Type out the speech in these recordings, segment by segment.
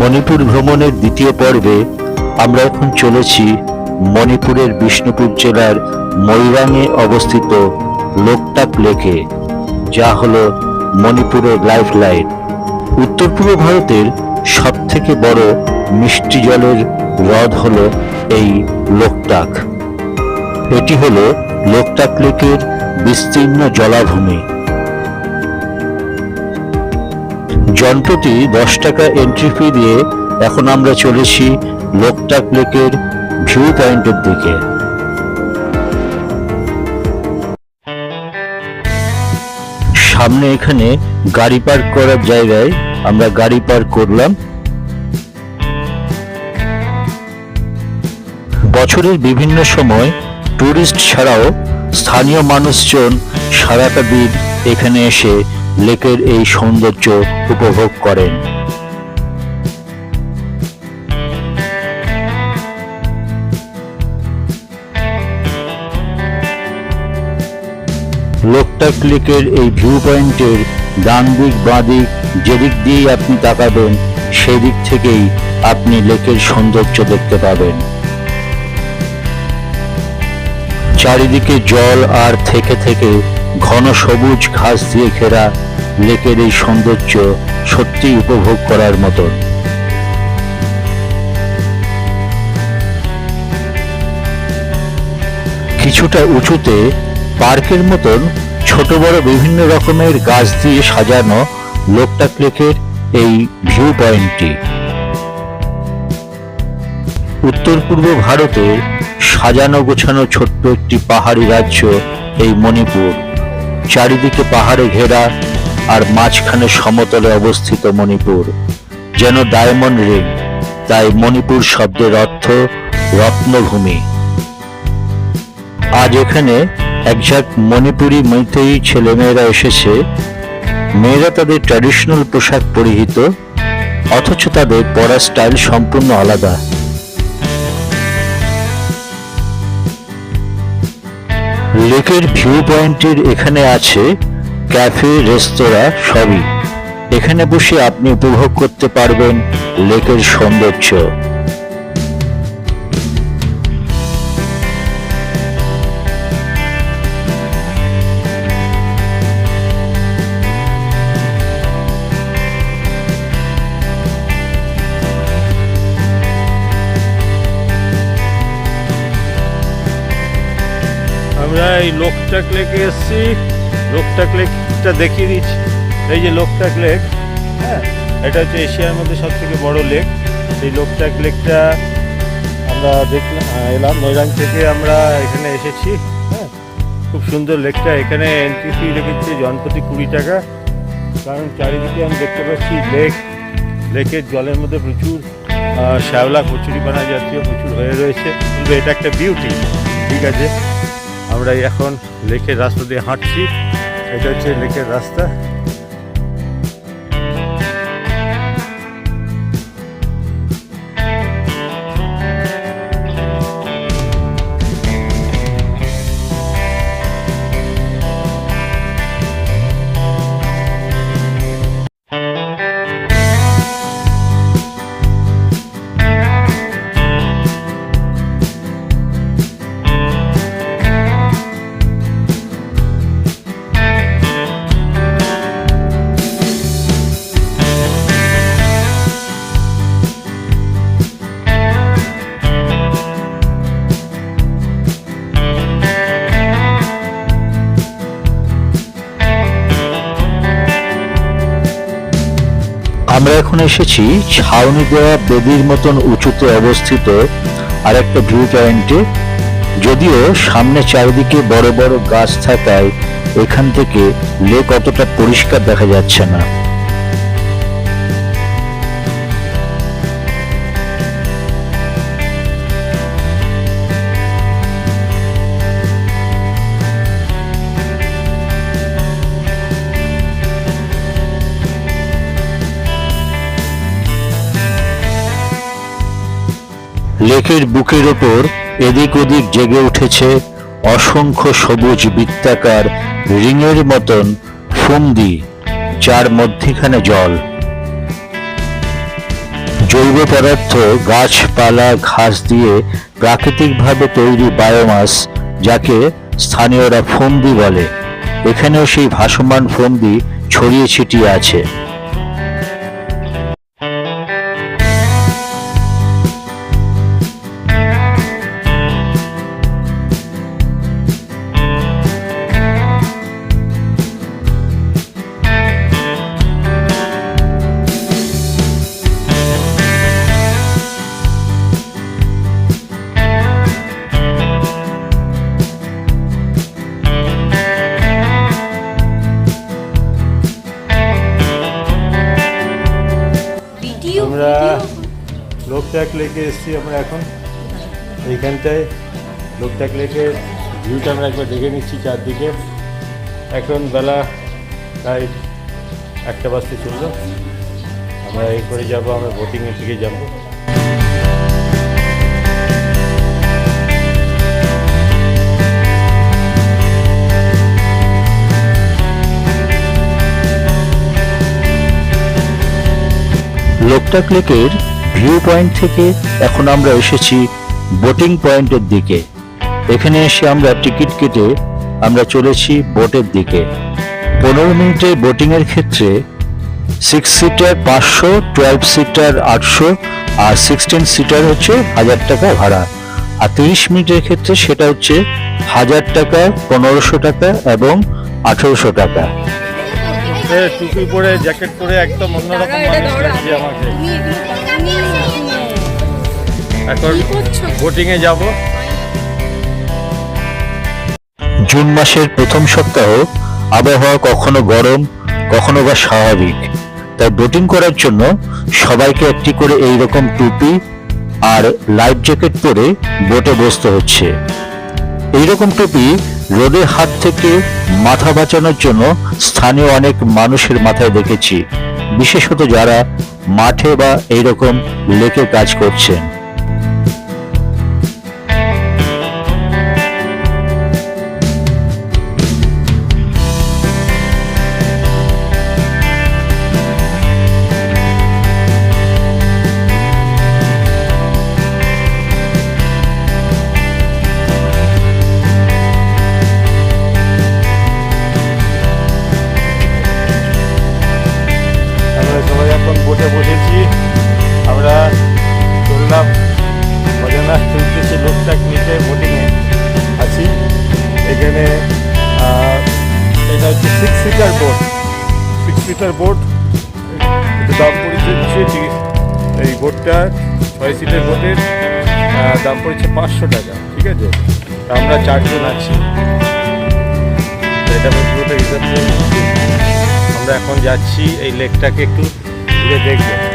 মণিপুর ভ্রমণের দ্বিতীয় পর্বে আমরা এখন চলেছি মণিপুরের বিষ্ণুপুর জেলার ময়রাঙে অবস্থিত লোকটাক লেকে, যা হল মণিপুরের লাইফ লাইন উত্তর পূর্ব ভারতের সব থেকে বড় মিষ্টি জলের হ্রদ হল এই লোকটাক। এটি হল লোকটাক লেকের বিস্তীর্ণ জলাভূমি। জনপ্রতি দশ টাকা এন্ট্রি ফি দিয়ে এখন আমরা চলেছি লোকটাক লেকের ভিউ পয়েন্টের দিকে। সামনে এখানে গাড়ি পার্ক করার জায়গায় আমরা গাড়ি পার্ক করলাম। বছরের বিভিন্ন সময় টুরিস্ট ছাড়াও স্থানীয় মানুষজন সারাটা দিন এখানে এসে লেকের এই সৌন্দর্য উপভোগ করেন। লোকটাক লেকের এই ভিউ পয়েন্টের ডান দিক, বাঁ দিক, যেদিক দিয়েই আপনি তাকাবেন, সেদিক থেকেই আপনি লেকের সৌন্দর্য দেখতে পাবেন। চারিদিকে জল আর থেকে থেকে ঘন সবুজ ঘাস দিয়ে ঘেরা লেকের এই সৌন্দর্য সত্যি উপভোগ করার মতো। কিছুটা উঁচুতে পার্কের মতন ছোট বড় বিভিন্ন রকমের গাছ দিয়ে সাজানো লোকটাক লেকের এই ভিউ পয়েন্টটি। উত্তর পূর্ব ভারতের সাজানো গোছানো ছোট্ট একটি পাহাড়ি রাজ্য এই মণিপুর। চারিদিকে পাহাড়ে ঘেরা আর মাঝখানে সমতলে অবস্থিত মণিপুর। যেন ডায়মন্ড রিং, তাই মণিপুর শব্দের অর্থ রত্নভূমি। আজ এখানে একঝাঁক মণিপুরি মৈতেই ছেলেমেয়েরা এসেছে। মেয়েরা তাদের ট্র্যাডিশনাল পোশাক পরিহিত, অথচ তাদের পরা স্টাইল সম্পূর্ণ আলাদা। লেকের ভিউ পয়েন্টের এখানে আছে ক্যাফে, রেস্তোরাঁ, সবই। এখানে বসে আপনি উপভোগ করতে পারবেন লেকের সৌন্দর্য। আমরা এই লোকটাক লেকে এসেছি। লোকটাক লেকটা দেখিয়ে দিচ্ছি। এই যে লোকটাক লেক হ্যাঁ এটা হচ্ছে এশিয়ার মধ্যে সব থেকে বড় লেক। সেই লোকটাক লেকটা আমরা দেখলাম এলাম। নৈরাং থেকে আমরা এখানে এসেছি হ্যাঁ। খুব সুন্দর লেকটা। এখানে এন্ট্রি ফি রেখেছে জনপ্রতি কুড়ি টাকা। কারণ চারিদিকে আমি দেখতে পাচ্ছি লেক। লেকের জলের মধ্যে প্রচুর শ্যাওলা কচুরিপানা জাতীয় প্রচুর হয়ে রয়েছে। কিন্তু এটা একটা বিউটি ঠিক আছে? আমরা এখন লেকের রাস্তা দিয়ে হাঁটছি। এটা হচ্ছে লেকের রাস্তা। এখন এসেছি, ছাউনি দেওয়া বেদির মতন উঁচুতে অবস্থিত আর একটা ভিউ পয়েন্টে, যদিও সামনে চারিদিকে বড় বড় গাছ থাকায় এখান থেকে লেক অতটা পরিষ্কার দেখা যাচ্ছে না। লেকের বুকের ওপর এদিক ওদিক জেগে উঠেছে অসংখ্য সবুজ বৃত্তাকার রিংয়ের মতন ফুমদি যার মধ্যেখানে জল। জৈব পদার্থ, গাছপালা, ঘাস দিয়ে প্রাকৃতিকভাবে তৈরি বায়োমাস, যাকে স্থানীয়রা ফন্দি বলে। এখানেও সেই ভাসমান ফন্দি ছড়িয়ে ছিটিয়ে আছে। আমরা লোকটাক লেকে এসেছি আমরা এখন। এইখানটায় লোকটাক লেকের ভিউটা আমরা একবার দেখে নিচ্ছি চারদিকে। এখন বেলা প্রায় একটা বাজতে চলল। আমরা এরপরে যাব, আমরা বোটিংয়ের দিকে যাব। লোকটাক লেকের ভিউ পয়েন্ট থেকে এখন আমরা এসেছি বোটিং পয়েন্টের দিকে। এখানে এসে আমরা টিকিট কেটে আমরা চলেছি বোটের দিকে। পনেরো মিনিটের বোটিংয়ের ক্ষেত্রে সিক্স সিটার পাঁচশো টুয়েলভ সিটার আটশো আর সিক্সটিন সিটার হচ্ছে হাজার টাকা ভাড়া। আর তিরিশ মিনিটের ক্ষেত্রে সেটা হচ্ছে হাজার টাকা, পনেরোশো টাকা এবং আঠেরোশো টাকা। টুপি পরে জ্যাকেট পরে একদম অন্যরকম মানুষ লাগছে আমাকে। এখন বোটিংয়ে যাব। জুন মাসের প্রথম সপ্তাহ আবহাওয়া কখনো গরম কখনো বা স্বাভাবিক। তাই বোটিং করার জন্য সবাইকে একটি করে এইরকম টুপি আর লাইফ জ্যাকেট পরে বোটে বসতে হচ্ছে। এই রকম টুপি রোদের হাত থেকে মাথা বাঁচানোর জন্য স্থানীয় অনেক মানুষের মাথায় দেখেছি, বিশেষত যারা মাঠে বা এইরকম লেকে কাজ করছেন। সিক্স সিক্স দাম পড়েছে এই দাম পাঁচশো টাকা, ঠিক আছে? আমরা চারজন আছি। এটা আমরা এখন যাচ্ছি এই লেকটাকে একটু ঘুরে দেখব।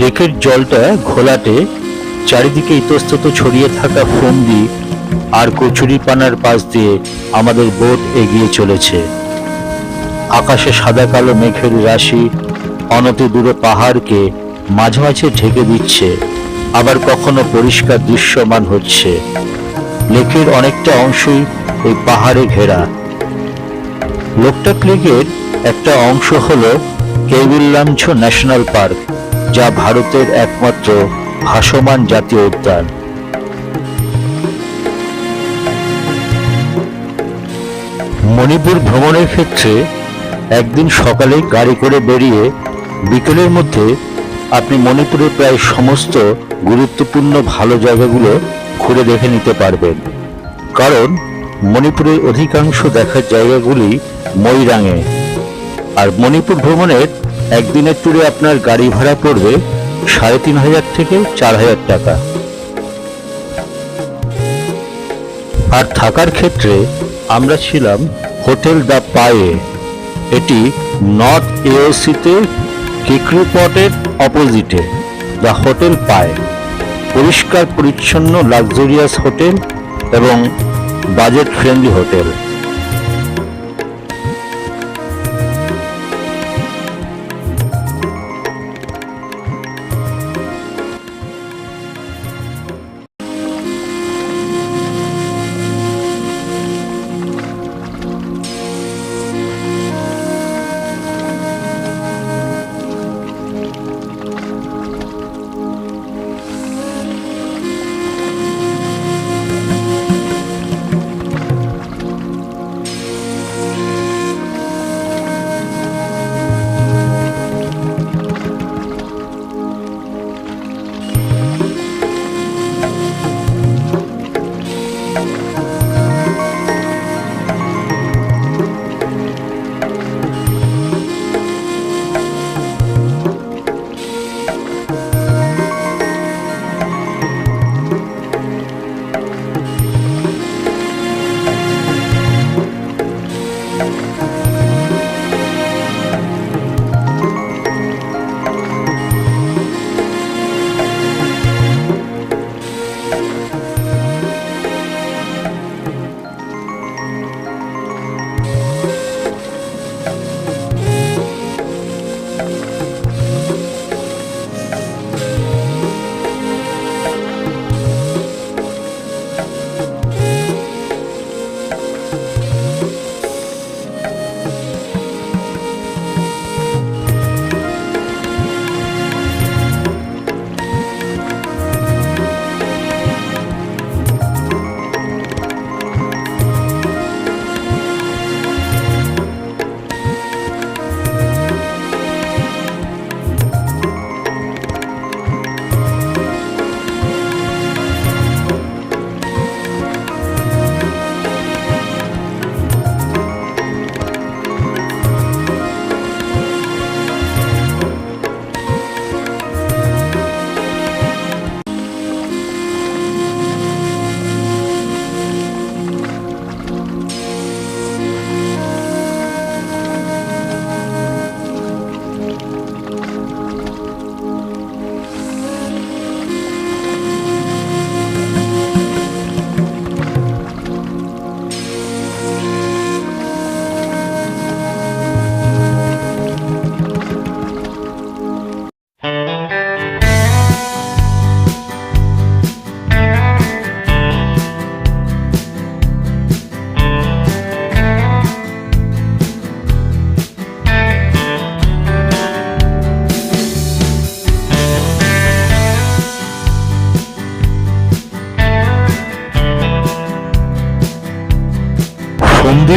লেকের জলটা ঘোলাটে, চারিদিকে ইতস্তত ছড়িয়ে থাকা ফন্দি আর কচুরি পানার পাশ দিয়ে আমাদের বোট এগিয়ে চলেছে। আকাশে সাদা কালো মেঘের রাশি অনতি দূরে পাহাড়কে মাঝে মাঝে ঢেকে দিচ্ছে, আবার কখনো পরিষ্কার দৃশ্যমান হচ্ছে। লেকের অনেকটা অংশই ওই পাহাড়ে ঘেরা। লোকটাক লেকের একটা অংশ হলো কেবিল্লামছ ন্যাশনাল পার্ক। যা ভারতের একমাত্র ভাসমান জাতীয় উদ্যান। মণিপুর ভ্রমণের ক্ষেত্রে একদিন সকালে গাড়ি করে বেরিয়ে বিকেলের মধ্যে আপনি মণিপুরের প্রায় সমস্ত গুরুত্বপূর্ণ ভালো জায়গাগুলো ঘুরে দেখে নিতে পারবেন। কারণ মণিপুরের অধিকাংশ দেখার জায়গাগুলি ময়রাঙে আর মণিপুর ভ্রমণের একদিনের ট্যুরে আপনার গাড়ি ভাড়া পড়বে সাড়ে তিন হাজার থেকে চার হাজার টাকা। আর থাকার ক্ষেত্রে আমরা ছিলাম হোটেল দ্য পায়ে। এটি নর্থ এওসিতে কিকরিপটের অপোজিটে, দ্য হোটেল পায়। পরিষ্কার পরিচ্ছন্ন লাক্সারিয়াস হোটেল এবং বাজেট ফ্রেন্ডলি হোটেল।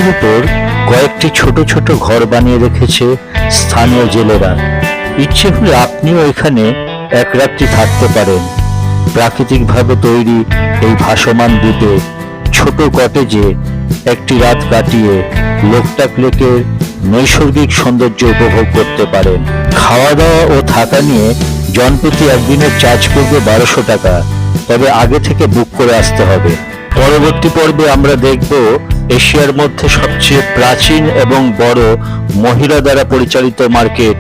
সন্ধির উপর কয়েকটি ছোট ছোট ঘর বানিয়ে রেখেছে স্থানীয় জেলেরা। ইচ্ছে হলে আপনিও এখানে এক রাত্রি থাকতে পারেন। প্রাকৃতিকভাবে তৈরি এই ভাসমান দ্বীপে ছোট কটেজে একটি রাত কাটিয়ে লোকটাক লেকের নৈসর্গিক সৌন্দর্য উপভোগ করতে পারেন। খাওয়া দাওয়া ও থাকা নিয়ে জনপ্রতি একদিনের চার্জ পড়বে বারোশো টাকা, তবে আগে থেকে বুক করে আসতে হবে। পরবর্তী পর্বে আমরা দেখব এশিয়ার মধ্যে সবচেয়ে প্রাচীন এবং বড় মহিলা দ্বারা পরিচালিত মার্কেট